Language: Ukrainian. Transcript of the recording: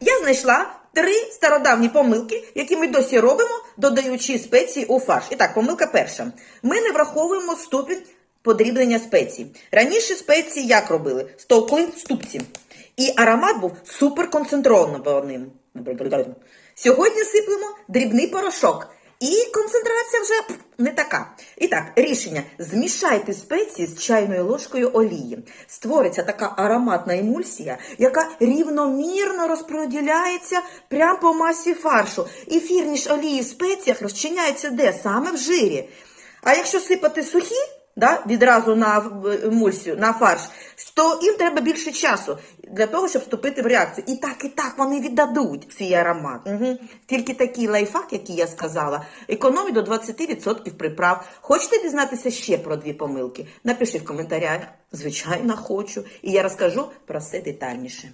Я знайшла три стародавні помилки, які ми досі робимо, додаючи спеції у фарш. І так, помилка перша. Ми не враховуємо ступінь подрібнення спецій. Раніше спеції як робили? Стовкли в ступці. І аромат був суперконцентрованим. Сьогодні сиплемо дрібний порошок. І концентрація вже не така. І так, рішення: змішайте спеції з чайною ложкою олії. Створиться така ароматна емульсія, яка рівномірно розподіляється прямо по масі фаршу. І фірніш олії в спеціях розчиняється де? Саме в жирі. А якщо сипати сухі, да, відразу на в- емульсію, на фарш, то їм треба більше часу для того, щоб вступити в реакцію. І так, і так вони віддадуть свій аромат. Угу. Тільки такий лайфхак, який я сказала, економить до 20% приправ. Хочете дізнатися ще про дві помилки? Напиши в коментарях. Звичайно, хочу. І я розкажу про все детальніше.